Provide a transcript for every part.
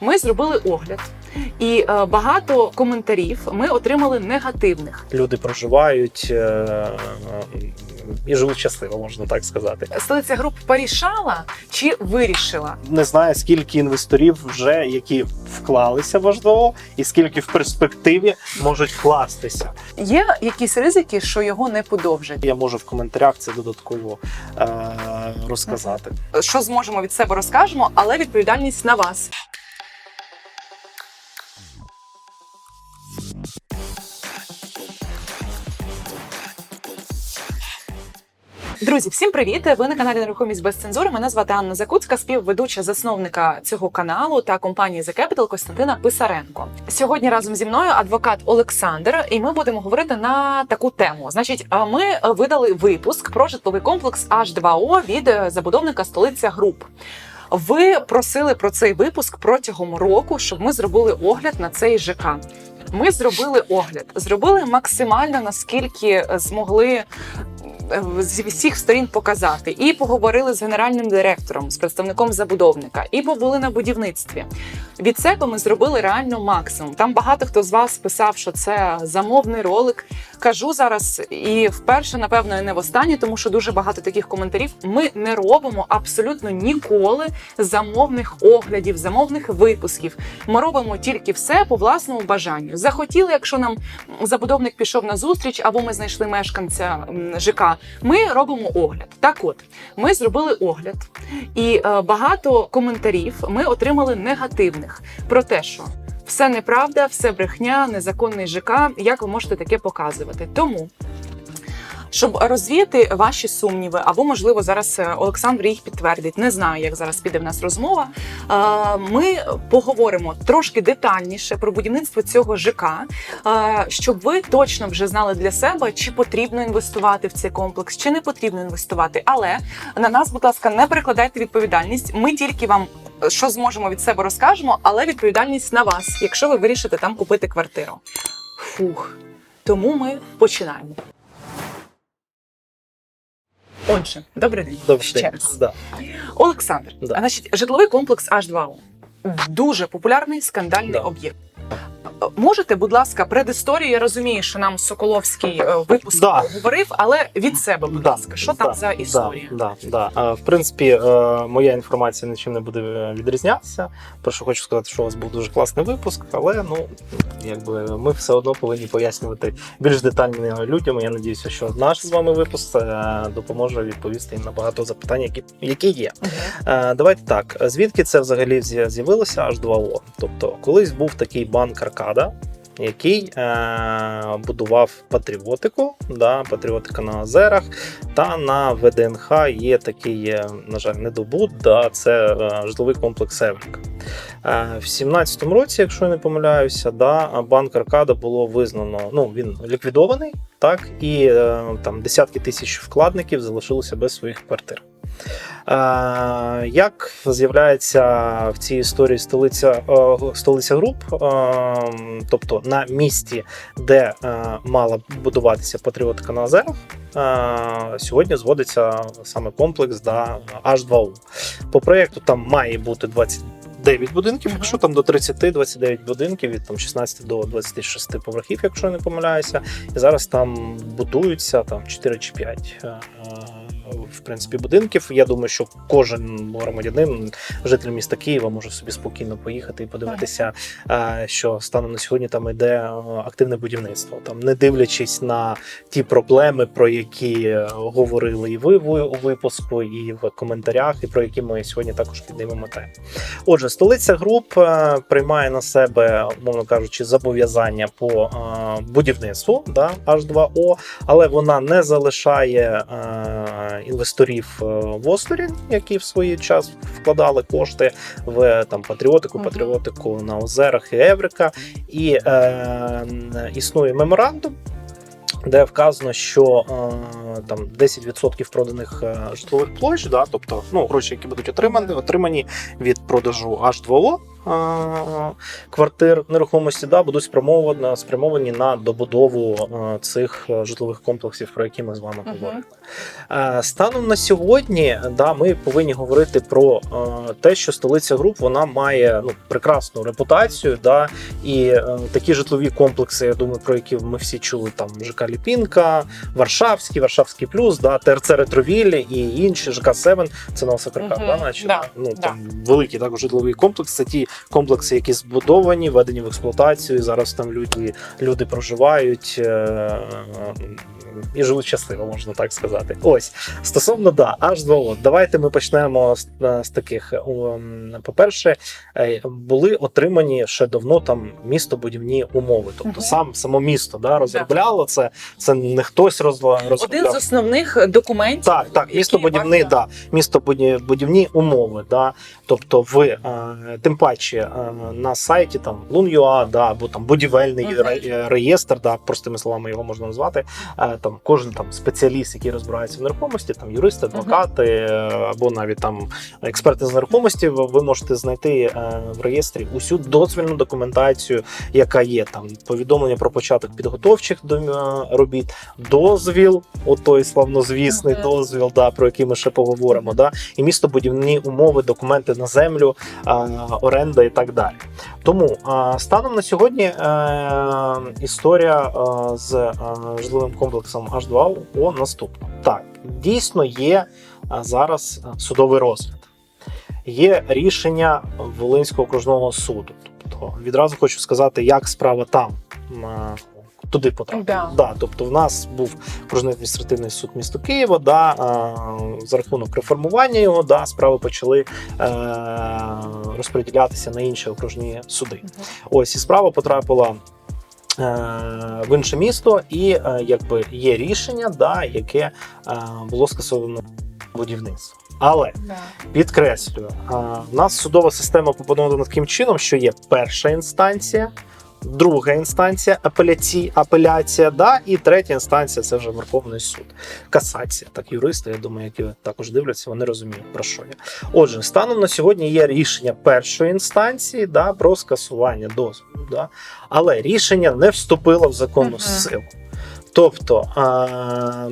Ми зробили огляд, і е, багато коментарів ми отримали негативних. люди проживають е, і живуть щасливо, можна так сказати. Столиця груп порішала чи вирішила? Не знаю, скільки інвесторів вже які вклалися в H2O, і скільки в перспективі можуть вкластися. Є якісь ризики, що його не подовжать? Я можу в коментарях це додатково е, розказати. Що зможемо від себе розкажемо, але відповідальність на вас. Друзі, всім привіт! Ви на каналі Нерухомість без цензури. Мене звати Анна Закуцька, співведуча засновника цього каналу та компанії The Capital Костянтина Писаренко. Сьогодні разом зі мною адвокат Олександр, і ми будемо говорити на таку тему. Значить, ми видали випуск про житловий комплекс H2O від е, забудовника столиця груп. Ви просили про цей випуск протягом року, щоб ми зробили огляд на цей ЖК. Ми зробили огляд, зробили максимально наскільки змогли е, з всіх сторін показати. І поговорили з генеральним директором, з представником забудовника, і побули на будівництві. Від себе ми зробили реально максимум. Там багато хто з вас писав, що це замовний ролик. Кажу зараз і вперше, напевно, і не востаннє, тому що дуже багато таких коментарів. Ми не робимо абсолютно ніколи замовних оглядів, замовних випусків. Ми робимо тільки все по власному бажанню. Захотіли, якщо нам забудовник пішов на зустріч, або ми знайшли мешканця ЖК. Ми робимо огляд. Так, от ми зробили огляд, і е, багато коментарів ми отримали негативних про те, що. Все неправда, все брехня, незаконний ЖК. Як ви можете таке показувати? Тому щоб розвіяти ваші сумніви, або можливо зараз е, Олександр їх підтвердить. Не знаю, як зараз піде в нас розмова. Е, Ми поговоримо трошки детальніше про будівництво цього ЖК, е, щоб ви точно вже знали для себе, чи потрібно інвестувати в цей комплекс, чи не потрібно інвестувати. Але на нас, будь ласка, не перекладайте відповідальність. Ми тільки вам. Що зможемо від себе розкажемо, але відповідальність на вас, якщо ви вирішите там купити квартиру. Фух. Тому ми починаємо. Отже, добрий день. Добрий Ще раз. да. Олександр, Да. значить, житловий комплекс H2O. Дуже популярний скандальний Да. об'єкт. Можете, будь ласка, предісторію, я розумію, що нам Соколовський е, випуск Да. говорив, але від себе, будь Да, ласка, що там да, за історія? Да, да, да. Е, В принципі, е, моя інформація нічим не буде е, відрізнятися. Перше хочу сказати, що у вас був дуже класний випуск, але ну якби ми все одно повинні пояснювати більш детально людям. Я надіюся, що наш з вами випуск е, допоможе відповісти їм на багато запитань, які, які є. Мгм. Е, Давайте так. Звідки це взагалі з'я- з'явилося H2O? Тобто, колись був такий банк Аркада. Який е, будував патріотику, да, патріотика на озерах, та на ВДНХ є такий, е, на жаль, недобут, да, це е, житловий комплекс Еврика. Е, в 17-му році, якщо я не помиляюся, да, банк Аркада було визнано, ну він ліквідований, так, і е, там десятки тисяч вкладників залишилося без своїх квартир. Е, Як з'являється в цій історії столиця, е, столиця груп, е, тобто на місці, де мала будуватися патріотика на озерах, е, сьогодні зводиться саме комплекс да, H2O. По проєкту там має бути 29 будинків, якщо там до 30-29 будинків, від там 16 до 26 поверхів, якщо я не помиляюся. І зараз там будуються там 4 чи 5 е, в принципі будинків. Я думаю, що кожен громадянин, житель міста Києва, може собі спокійно поїхати і подивитися, що станом на сьогодні там йде е, активне будівництво. Там не дивлячись на ті проблеми, про які е, говорили і ви в- у випуску, і в коментарях, і про які ми сьогодні також піднімемо тему. Отже, столиця груп е, приймає на себе, умовно кажучи, зобов'язання по будівництву да, H2O, але вона не залишає інвесторів е, в осторонь, які в свій час вкладали кошти в там патріотику, патріотику на озерах і Еврика. І е, існує меморандум. Де вказано, що е, там 10% проданих е, житлових площ, да, тобто ну, гроші, які будуть отримані, отримані від продажу H2O е, квартир нерухомості, да, будуть спрямовані, спрямовані на добудову цих е, житлових комплексів, про які ми з вами говорили. Е, Станом на сьогодні, да, ми повинні говорити про е, те, що столиця груп вона має ну, прекрасну репутацію, да, і такі житлові комплекси, я думаю, про які ми всі чули, там ЖК Ліпінка, Варшавський, Варшавський плюс, да, ТРЦ Ретровілля і інші ЖК 7 це Новосокарка, Мгм, да, наче, да, ну, да. там великий також житловий комплекс. Ті комплекси, які збудовані, введені в експлуатацію. і Зараз там люди, люди проживають е, і живуть щасливо, можна так сказати. Ось стосовно да, аж два. Давайте ми почнемо з, е, з таких. По-перше, е, були отримані ще давно там містобудівні умови. Тобто сам само місто да, розробляло це. Це не хтось розла- Один з основних документів. Так, так, містобудівні, да, містобудівні умови, да. Тобто, ви тим паче е, на сайті там Лун.ua, да, або там будівельний Мгм. ре- реєстр, да, простими словами його можна назвати. Е, там кожен там спеціаліст, який розбирається в нерухомості, там юристи, адвокати, е, або навіть там експерти з нерухомості, ви, можете знайти е, в реєстрі усю дозвільну документацію, яка є там повідомлення про початок підготовчих до е, робіт, дозвіл, отой славнозвісний Мгм. дозвіл, да, про який ми ще поговоримо, да, і містобудівні умови, документи на землю, е, оренда і так далі. Тому станом на сьогодні е, історія е, з е, житловим комплексом H2O наступна. Так, дійсно є зараз судовий розгляд. Є рішення Волинського окружного суду. Тобто відразу хочу сказати, як справа там. Туди потрапила. Да. тобто, в нас був окружний адміністративний суд міста Києва. Да, е, за рахунок реформування його да, справи почали е, розподілятися на інші окружні суди. Мгм. Ось і справа потрапила е, в інше місто, і е, якби є рішення, да, яке е, було скасовано будівництво. Але Да. підкреслюю, в нас судова система побудована таким чином, що є перша інстанція. Друга інстанція апеляцій, апеляція, да, і третя інстанція це вже Верховний суд. Касація. Так, юристи, я думаю, які також дивляться, вони розуміють про що я. Отже, станом на сьогодні є рішення першої інстанції да, про скасування дозволу. Да, але рішення не вступило в законну Мгм. силу. Тобто а,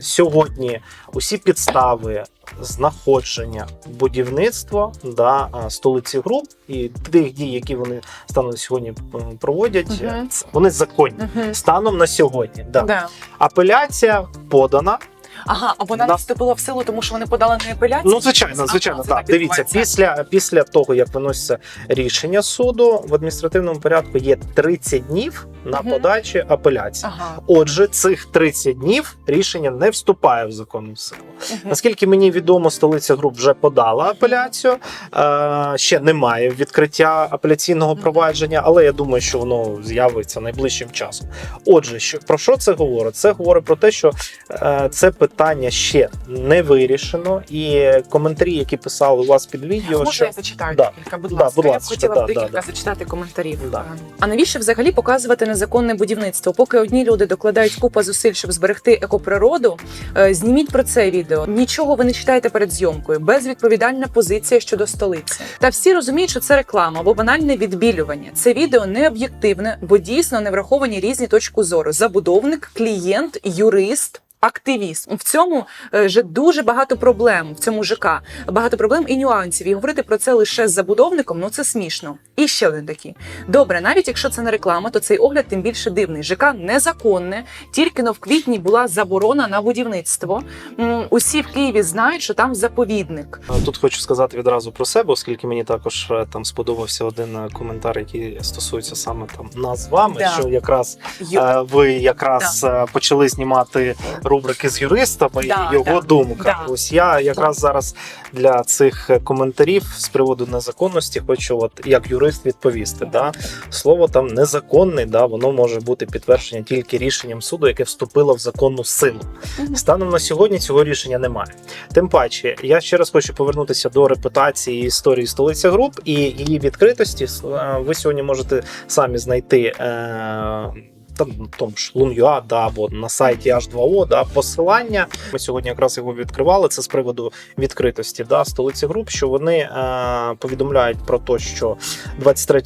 сьогодні усі підстави знаходження будівництва да, столиці груп і тих дій, які вони станом сьогодні проводять, угу. вони законні. угу. Станом на сьогодні. Да. Да. Апеляція подана. Ага, а вона На- не вступила в силу, тому що вони подали не апеляцію? Ну, звичайно, звичайно, це так. Дивіться, після, після того, як виноситься рішення суду, в адміністративному порядку є 30 днів на Мгм. подачі апеляції. Ага. Отже, цих 30 днів рішення не вступає в законну силу. Мгм. Наскільки мені відомо, столиця груп вже подала апеляцію. Е, ще немає відкриття апеляційного Мгм. провадження, але я думаю, що воно з'явиться найближчим часом. Отже, що про що це говорить? Це говорить про те, що е, це питання ще не вирішено, і коментарі, які писали у вас під відео, Можна що я зачитаю Да. декілька, будь Да, ласка. я б хотіла да, декілька да, да. зачитати коментарів. Да. А навіщо взагалі показувати незаконне будівництво? Поки одні люди докладають купа зусиль, щоб зберегти екоприроду, е, зніміть про це відео. Нічого ви не читаєте перед зйомкою. Безвідповідальна позиція щодо столиці. Та всі розуміють, що це реклама або банальне відбілювання. Це відео не об'єктивне, бо дійсно не враховані різні точки зору: забудовник, клієнт, юрист. Активіст в цьому вже дуже багато проблем в цьому ЖК, багато проблем і нюансів. І говорити про це лише з забудовником ну це смішно. І ще один такий. Добре, навіть якщо це не реклама, то цей огляд тим більше дивний. ЖК незаконне, тільки но в квітні була заборона на будівництво. Усі в Києві знають, що там заповідник. Тут хочу сказати відразу про себе, оскільки мені також е, там сподобався один е, коментар, який стосується саме там нас з вами, Да. що якраз Ю- е, ви якраз е, почали знімати рубрики з юристами Да, і його да, думка. да. Ось я якраз зараз для цих е, коментарів з приводу незаконності хочу, от як юрист, відповісти. Да? Слово там незаконний, да, воно може бути підтвердження тільки рішенням суду, яке вступило в законну силу. Станом на сьогодні цього рішення немає. Тим паче, я ще раз хочу повернутися до репутації історії столиця груп і її відкритості. Е, Ви сьогодні можете самі знайти. Е- тому ж Лун.ua, да, або на сайті H2O, да, посилання. Ми сьогодні якраз його відкривали. Це з приводу відкритості да, столиці груп, що вони е, повідомляють про те, що 23 е,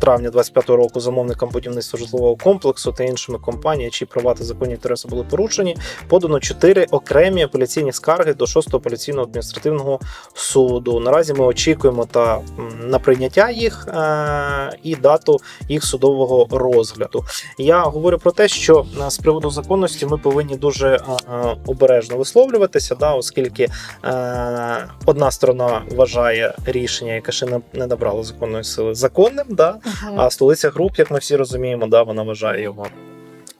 травня 2025 року замовникам будівництва житлового комплексу та іншими компаніями, чиї права та законні інтереси були порушені, подано чотири окремі апеляційні скарги до 6 апеляційного адміністративного суду. Наразі ми очікуємо та на прийняття їх е, і дату їх судового розгляду. Я говорю про те, що е, з приводу законності ми повинні дуже е, е, обережно висловлюватися, да, оскільки одна сторона вважає рішення, яке ще не, набрало законної сили, законним, да, а столиця груп, як ми всі розуміємо, да, вона вважає його.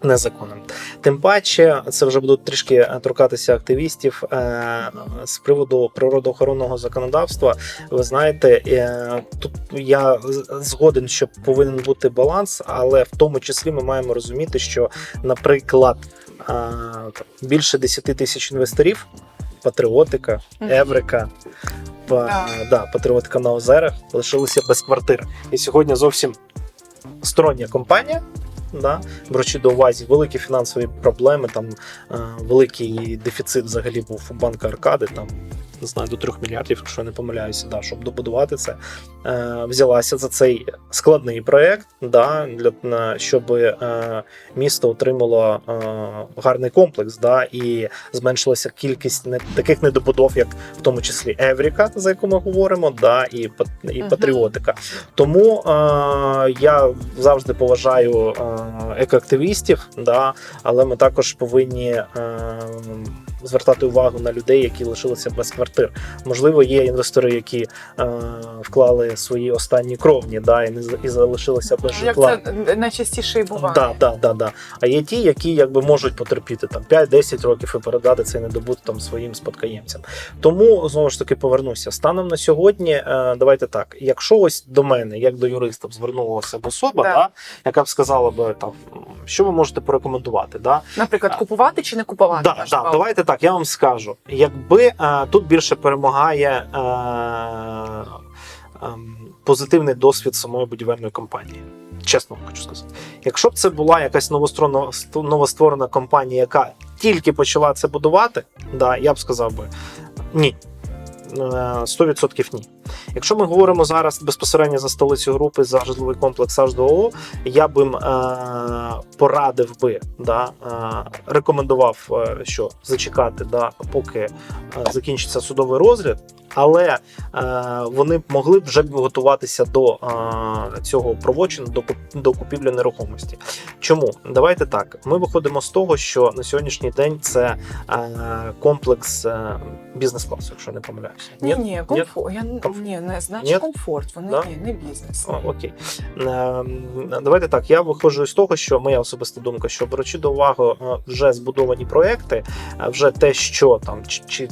Незаконним. Тим паче, це вже будуть трішки е, торкатися активістів е, з приводу природоохоронного законодавства. Ви знаєте, е, тут я згоден, що повинен бути баланс, але в тому числі ми маємо розуміти, що, наприклад, більше 10 тисяч інвесторів, патріотика. Еврика. Па, да, патріотика на озерах лишилися без квартир. І сьогодні зовсім стороння компанія. Да, беручи до увазі великі фінансові проблеми, там е, великий дефіцит взагалі був у банка Аркади, там не знаю, до 3 мільярдів, якщо я не помиляюся, да, щоб добудувати це. Е, взялася за цей складний проект, да, для, на- щоб е, місто отримало е, гарний комплекс, да, і зменшилася кількість не, таких недобудов, як в тому числі Евріка, за яку ми говоримо, да, і, і. Патріотика. Тому е, я завжди поважаю е, екоактивістів, да, але ми також повинні е, звертати увагу на людей, які лишилися без квартир. Можливо, є інвестори, які е, вклали свої останні кровні, да, і, не, і залишилися без Як це найчастіше і буває. Да, да, да, да. А є ті, які якби можуть потерпіти там 5-10 років і передати цей недобут там своїм спадкоємцям. Тому знову ж таки повернуся. Станом на сьогодні, е, давайте так. Якщо ось до мене, як до юриста, б звернулася б особа, Да. да. яка б сказала б там, що ви можете порекомендувати, да? Наприклад, купувати чи не купувати? Да, да, давайте так, я вам скажу. Якби е, тут більше перемагає е, ем, позитивний досвід самої будівельної компанії. Чесно хочу сказати. Якщо б це була якась новостворена компанія, яка тільки почала це будувати, да, я б сказав би ні. Е, 100% ні. Якщо ми говоримо зараз безпосередньо за столицю групи за житловий комплекс H2O, я би е, порадив би, да, е, рекомендував, е, що зачекати, да, поки е, закінчиться судовий розгляд, але е, вони могли б вже готуватися до е, цього провочину, до, до купівлі нерухомості. Чому? Давайте так. Ми виходимо з того, що на сьогоднішній день це е, комплекс е, бізнес-класу, якщо не помиляюся. Ні, ні, комфорт. Я не- ні, не значить комфорт. Вони Да? ні, не бізнес. О, окей. Ем, Давайте так. Я виходжу з того, що моя особиста думка, що беручи до уваги вже збудовані проекти, вже те, що там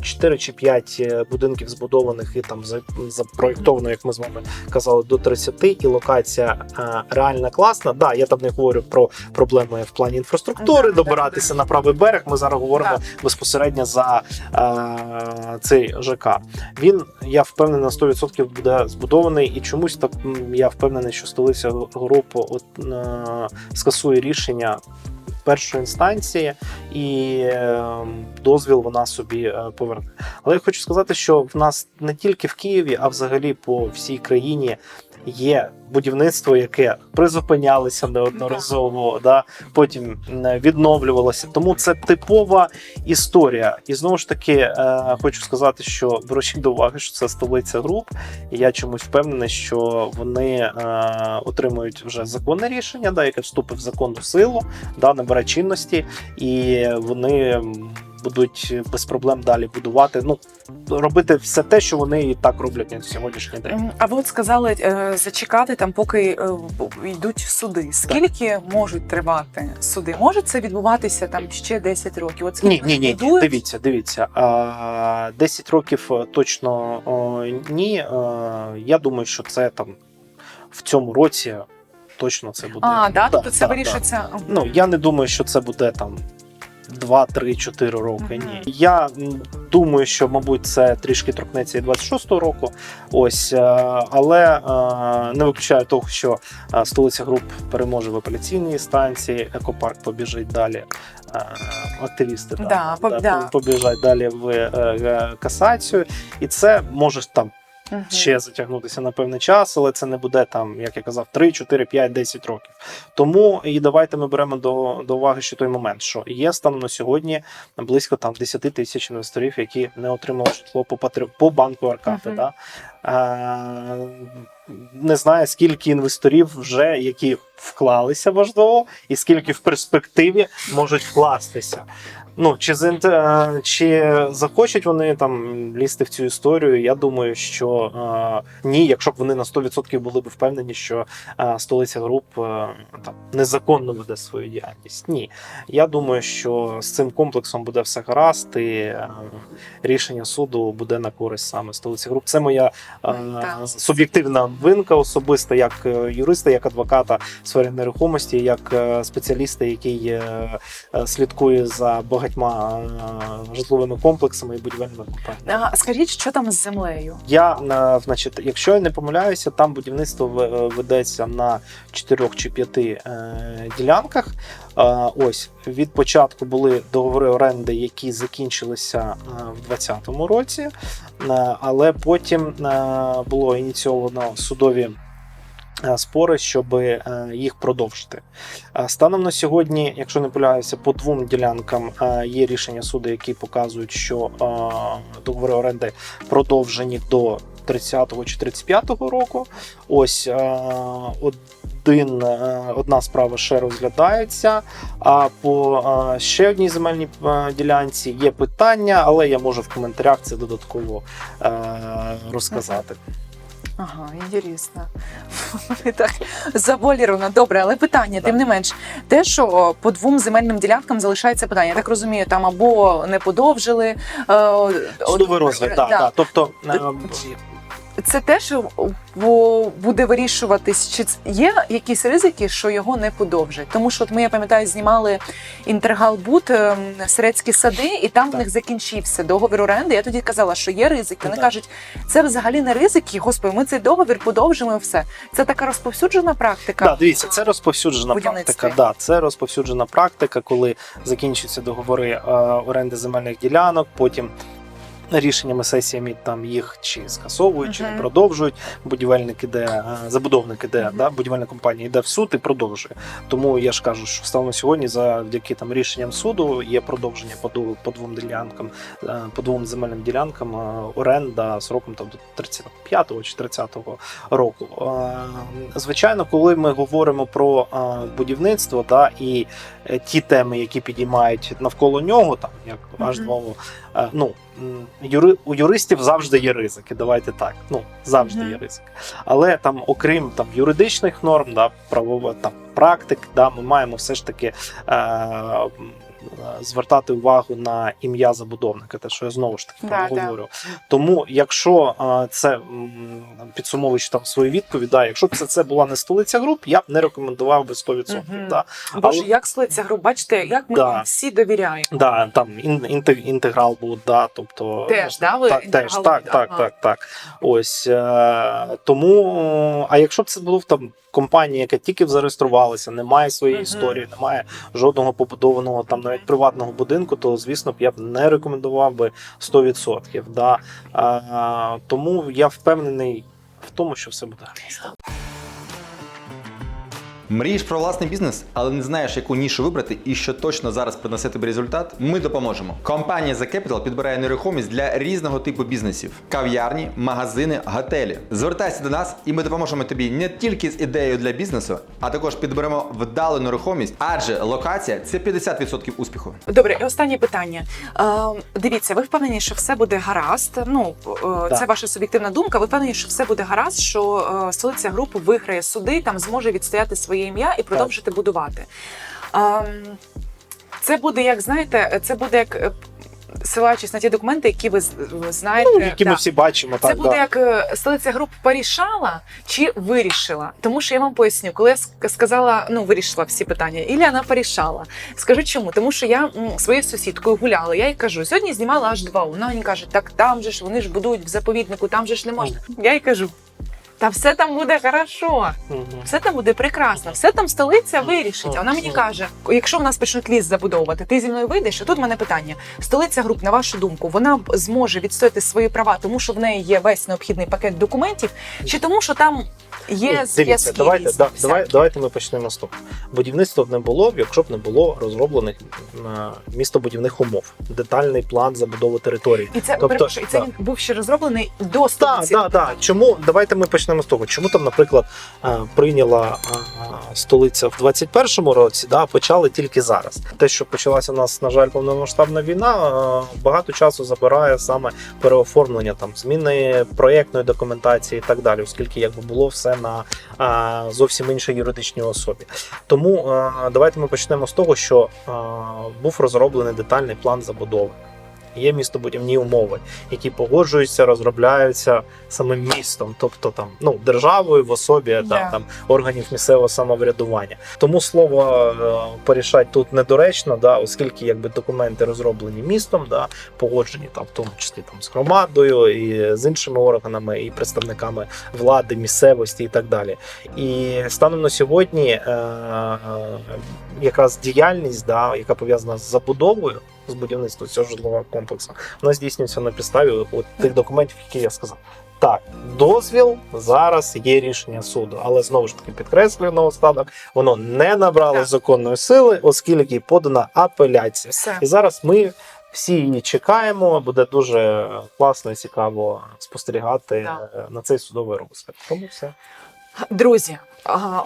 4 чи 5 будинків збудованих і там запроєктовано, як ми з вами казали, до 30, і локація е, реально класна. Да, я там не говорю про проблеми в плані інфраструктури, добиратися на правий берег. Ми зараз говоримо безпосередньо за е, цей ЖК. Він, я впевнений, на 100% буде збудований, і чомусь так я впевнений, що столиця групи от, е, скасує рішення першої інстанції і е, дозвіл вона собі е, поверне. Але я хочу сказати, що в нас не тільки в Києві, а взагалі по всій країні. Є будівництво, яке призупинялося неодноразово, да, потім відновлювалося. Тому це типова історія. І знову ж таки, е, хочу сказати, що беручи до уваги, що це столиця груп, і я чомусь впевнений, що вони е, отримують вже законне рішення, да, яке вступить в законну силу, да, набере чинності, і вони будуть без проблем далі будувати. Ну робити все те, що вони і так роблять на сьогоднішній день. М, А ви от сказали е, зачекати там, поки е, йдуть суди. Скільки можуть тривати суди? Може це відбуватися там ще 10 років? От скільки Ні, ні, ні, дивіться, дивіться. А, 10 років е, точно ні. Е, Я думаю, що це там в цьому році точно це буде. А, да, тобто це да, вирішиться. да. Ну я не думаю, що це буде там 2, 3, 4 роки. Ні. Я думаю, що, мабуть, це трішки торкнеться і 26-го року. Ось, е, але е, не виключаю того, що е, столиця груп переможе в апеляційній інстанції, екопарк побіжить далі. Активісти да, Да, да. побіжать далі в касацію, і це може там Мгм. ще затягнутися на певний час, але це не буде там, як я казав, 3, 4, 5, 10 років. Тому і давайте ми беремо до, до уваги ще той момент, що є станом на сьогодні близько там 10 тисяч інвесторів, які не отримали житло по по банку Аркати. Мгм. Да? Е, не знаю, скільки інвесторів вже які вклалися в H2O, і скільки в перспективі можуть вкластися. Ну, чи, е, чи захочуть вони там лізти в цю історію? Я думаю, що е, ні, якщо б вони на 100% були б впевнені, що е, столиця груп е, там незаконно веде свою діяльність. Ні. Я думаю, що з цим комплексом буде все гаразд, і е, рішення суду буде на користь саме столиці груп. Це моя е, суб'єктивна винка особиста, як е, юриста, як адвоката в сфері нерухомості, як е, спеціаліста, який е, е, слідкує за багатьма е, житловими комплексами і будівельними компаніями. А, Скажіть, що там з землею? Я е, значить, якщо я не помиляюся, там будівництво е, ведеться на чотирьох чи п'яти е, ділянках. Ось від початку були договори оренди, які закінчилися в 2020 році, але потім було ініційовано судові. Е, Спори, щоб е, їх продовжити. Е, Станом на сьогодні, якщо не помиляюся, по двом ділянкам є рішення суду, які показують, що договори оренди продовжені до 30-го чи 35-го року. Ось один, одна справа ще розглядається. А по ще одній земельній ділянці є питання, але я можу в коментарях це додатково розказати. Ага, інтересно. Так завуаліровано. Добре, але питання, тим не менш, те, що по двом земельним ділянкам залишається питання. Я так розумію, там або не подовжили. е, Судовий розгляд, так. да. Да, тобто е, Це те, що бо буде вирішуватись, чи є якісь ризики, що його не подовжать. Тому що от ми, я пам'ятаю, знімали інтергалбут ем, Серецькі сади, і там в них закінчився договір оренди. Я тоді казала, що є ризики. Вони Так. кажуть, це взагалі не ризики. Господи, ми цей договір подовжимо і все. Це така розповсюджена практика. Да, дивіться, це розповсюджена практика. Да, це розповсюджена практика, коли закінчуються договори е, оренди земельних ділянок, потім. Рішеннями сесіями там їх чи скасовують, чи не продовжують. Будівельник іде, е, забудовник іде, да, будівельна компанія йде в суд і продовжує. Тому я ж кажу, що станом сьогодні, завдяки там рішенням суду, є продовження по, по двом ділянкам, е, по двом земельним ділянкам е, оренда сроком там до 35-го чи 30-го року. Звичайно, коли ми говоримо про будівництво, да, і ті теми, які підіймають навколо нього, там як аж знову, е, ну м, юри, у юристів завжди є ризики. Давайте так. Ну завжди Мгм. є ризик. Але там, окрім там юридичних норм, да, правова там практик, да, ми маємо все ж таки. Е, Звертати увагу на ім'я забудовника, те, що я знову ж таки Да, там да. Тому, якщо е, це підсумовуючи там свою відповідь, да, якщо б це, це була не столиця груп, я б не рекомендував би 100%. Мгм. Да. Боже, Але- як слиться гру, бачите, як ми Да. всі довіряємо. Да, там інтег, інтеграл був, да, тобто Теж, да, ви так, теж, так, так, ага. так, так. Ось е, тому, а якщо б це було там компанія, яка тільки зареєструвалася, не має своєї історії, не має жодного побудованого там навіть приватного будинку, то звісно б я б не рекомендував би 100%. Да. А, тому я впевнений в тому, що все буде гаразд. Мрієш про власний бізнес, але не знаєш, яку нішу вибрати і що точно зараз принесе тобі результат? Ми допоможемо. Компанія The Capital підбирає нерухомість для різного типу бізнесів: кав'ярні, магазини, готелі. Звертайся до нас, і ми допоможемо тобі не тільки з ідеєю для бізнесу, а також підберемо вдалу нерухомість, адже локація це 50% успіху. Добре, і останнє питання. Е, дивіться, ви впевнені, що все буде гаразд. Ну е, це ваша суб'єктивна думка. Ви впевнені, що все буде гаразд, що е, столиця групи виграє суди, там зможе відстояти своє ім'я і продовжити будувати. Ем, це буде, як знаєте, це буде як. е, ссилаючись на ті документи, які ви знаєте, Ну, які ми всі бачимо, Це так буде да. як е, столиця груп порішала чи вирішила? Тому що я вам поясню, коли я сказала, ну вирішила всі питання, Ілля вона порішала. Скажу чому? Тому що я своєю сусідкою гуляла. Я їй кажу, сьогодні знімала аж два. Вона мені каже, так там же ж вони ж будують в заповіднику, там же ж не можна. Я їй кажу. Та все там буде хорошо, все там буде прекрасно, все там столиця вирішить. Вона мені каже: якщо в нас почнуть ліс забудовувати, ти зі мною вийдеш. І тут в мене питання: столиця груп, на вашу думку, вона зможе відстояти свої права, тому що в неї є весь необхідний пакет документів, чи тому, що там є зв'язки? давайте, да, давай, давайте ми почнемо з того. Будівництва б не було, б, якщо б не було розроблених е, містобудівних умов, детальний план забудови території. І це Тобто, і це да. він був ще розроблений до Так, столиці. так, так. Чому давайте ми почнемо з того, чому там, наприклад, е, прийняла е, столиця в 21-му році, да, почали тільки зараз. Те, що почалася у нас, на жаль, повномасштабна війна, е, багато часу забирає саме переоформлення там зміни проєктної документації і так далі, оскільки якби було все на е, зовсім іншій юридичній особі. Тому е, давайте ми почнемо з того, що е, був розроблений детальний план забудови. Є містобудівні умови, які погоджуються, розробляються самим містом, тобто там ну державою в особі Да. да, там органів місцевого самоврядування. Тому слово е, порішать тут недоречно, да, оскільки якби документи розроблені містом, да, погоджені там, в тому числі там з громадою і з іншими органами і представниками влади, місцевості і так далі. І станом на сьогодні е, е, якраз діяльність, да, яка пов'язана з забудовою. З будівництвом цього житлового комплексу вона здійснюється на підставі от тих документів, які я сказав. Так, дозвіл зараз є рішення суду, але знову ж таки підкреслюю наостанок, воно не набрало Так. законної сили, оскільки подана апеляція. Все. І зараз ми всі її чекаємо. Буде дуже класно і цікаво спостерігати Так. на цей судовий розгляд. Тому все. Друзі,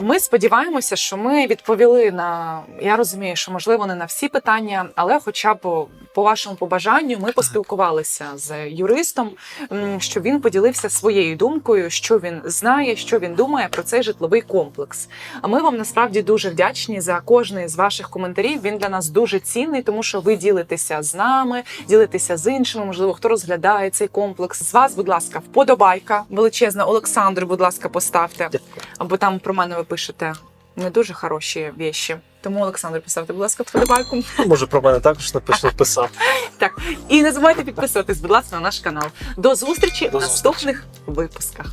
ми сподіваємося, що ми відповіли на я розумію, що можливо не на всі питання, але, хоча б по вашому побажанню, ми поспілкувалися з юристом, м, що він поділився своєю думкою, що він знає, що він думає про цей житловий комплекс. А ми вам насправді дуже вдячні за кожний з ваших коментарів. Він для нас дуже цінний, тому що ви ділитеся з нами, ділитеся з іншими. Можливо, хто розглядає цей комплекс. З вас, будь ласка, вподобайка величезна. Олександр, будь ласка, поставте. Або там про мене ви пишете не дуже хороші віші. Тому Олександр, поставте, будь ласка, вподобайку. Може про мене також напишу писав. І не забувайте підписуватись, будь ласка, на наш канал. До зустрічі в наступних випусках.